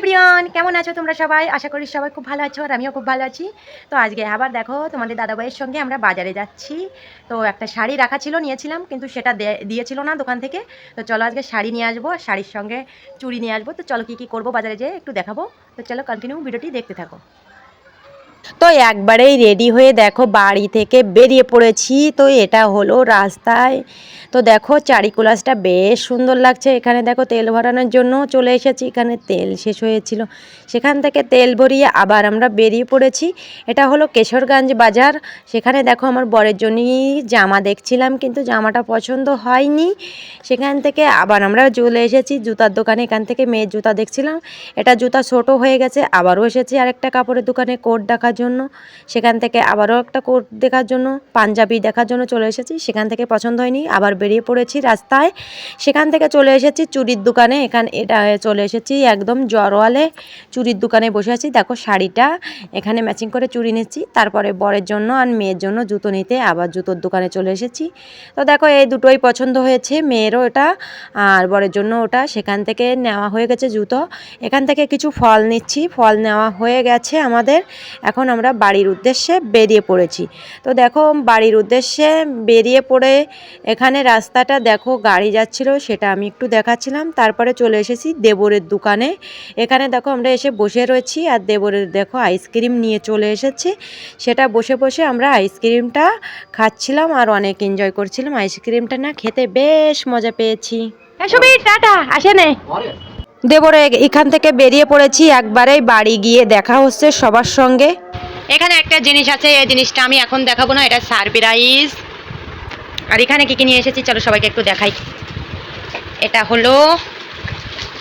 Everyone কেমন আছো তোমরা সবাই? আশা করি সবাই খুব ভালো আছো আর আমিও খুব ভালো আছি। তো আজকে আবার দেখো, তোমাদের দাদাভাইয়ের সঙ্গে আমরা বাজারে যাচ্ছি। তো একটা শাড়ি রাখা ছিল, নিয়েছিলাম, কিন্তু সেটা দিয়েছিল না দোকান থেকে। তো চলো আজকে শাড়ি নিয়ে আসব শাড়ির সঙ্গে চুড়ি নিয়ে আসব। তো চলো কী কী করব বাজারে যেয়ে একটু দেখাবো। তো চলো কন্টিনিউ ভিডিওটি দেখতে থাকো। তো একবারেই রেডি হয়ে দেখো বাড়ি থেকে বেরিয়ে পড়েছি। তো এটা হলো রাস্তায়। তো দেখো চারিকুলাসটা বেশ সুন্দর লাগছে। এখানে দেখো তেল ভরানোর জন্য চলে এসেছি। এখানে তেল শেষ হয়েছিল। সেখান থেকে তেল ভরিয়ে আবার আমরা বেরিয়ে পড়েছি। এটা হলো কেশরগঞ্জ বাজার। সেখানে দেখো আমার বরের জন্যই জামা দেখছিলাম, কিন্তু জামাটা পছন্দ হয়নি। সেখান থেকে আবার আমরা চলে এসেছি জুতার দোকানে। এখান থেকে মেয়ের জুতা দেখছিলাম। এটা জুতা ছোটো হয়ে গেছে, আবারও এসেছি আরেকটা কাপড়ের দোকানে। কোট দেখার জন্য, সেখান থেকে আবারও একটা কোট দেখার জন্য, পাঞ্জাবি দেখার জন্য চলে এসেছি। সেখান থেকে পছন্দ হয়নি, আবার বেরিয়ে পড়েছি রাস্তায়। সেখান থেকে চলে এসেছি চুরির দোকানে, এখান এটা চলে এসেছি একদম জরওয়ালে চুরির দোকানে বসে আছি। দেখো শাড়িটা, এখানে ম্যাচিং করে চুরি নিচ্ছি। তারপরে বরের জন্য আর মেয়ের জন্য জুতো নিতে আবার জুতোর দোকানে চলে এসেছি। তো দেখো এই দুটোই পছন্দ হয়েছে, মেয়েরও এটা আর বরের জন্য ওটা। সেখান থেকে নেওয়া হয়ে গেছে জুতো। এখান থেকে কিছু ফল নিচ্ছি, ফল নেওয়া হয়ে গেছে আমাদের। এখন আমরা বাড়ির উদ্দেশ্যে বেরিয়ে পড়েছি। তো দেখো বাড়ির উদ্দেশ্যে বেরিয়ে পড়ে এখানে রাস্তাটা দেখো গাড়ি যাচ্ছিল সেটা আমি একটু দেখাচ্ছিলাম। তারপরে চলে এসেছি দেবরের দোকানে। এখানে দেখো আমরা এসে বসে রয়েছি আর দেবরের দেখো আইসক্রিম নিয়ে চলে এসেছি। সেটা বসে বসে আমরা আইসক্রিমটা খাচ্ছিলাম আর অনেক এনজয় করছিলাম। আইসক্রিমটা না খেতে বেশ মজা পেয়েছি। সুবীর টাটা আসে নে দেবরে এখান থেকে বেরিয়ে পড়েছি একবারেই বাড়ি গিয়ে দেখা হচ্ছে সবার সঙ্গে। এখানে একটা জিনিস আছে, এই জিনিসটা আমি এখন দেখাবো না, এটা সারপ্রাইজ। আর এখানে কি কি নিয়ে এসেছি, চলো সবাইকে একটু দেখাই। এটা হলো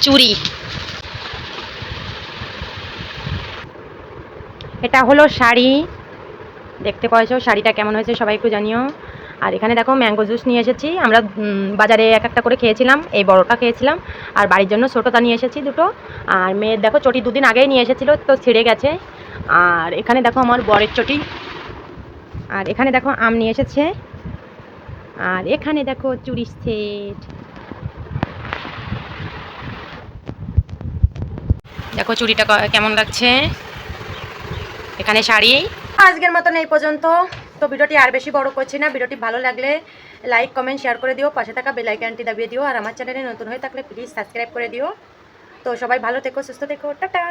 চুড়ি। এটা হলো শাড়ি। দেখতে পাচ্ছ শাড়িটা কেমন হয়েছে সবাই একটু জানিও। আর এখানে দেখো ম্যাঙ্গো জুস নিয়ে এসেছি। আমরা বাজারে এক একটা করে খেয়েছিলাম, এই বড়টা খেয়েছিলাম। আর বাড়ির জন্য ছোটোটা নিয়ে এসেছি দুটো। আর মেয়ের দেখো চটি দুদিন আগেই নিয়ে এসেছিল, তো ছিঁড়ে গেছে। আর এখানে দেখো আমার বরের চটি। আর এখানে দেখো আম নিয়ে এসেছে। আর এখানে দেখো চুরি সেট। দেখো চুরিটা কেমন লাগছে? এখানে শাড়ি। আজকের মতন এই পর্যন্ত। তো ভিডিওটি আর বেশি বড় করছি না। ভিডিওটি ভালো লাগলে লাইক কমেন্ট শেয়ার করে দিও। পাশে থাকা বেলাইকানটি দাবিয়ে দিও। আর আমার চ্যানেলে নতুন হয়ে থাকলে প্লিজ সাবস্ক্রাইব করে দিও। তো সবাই ভালো থেকো, সুস্থ থেকো। টাটা!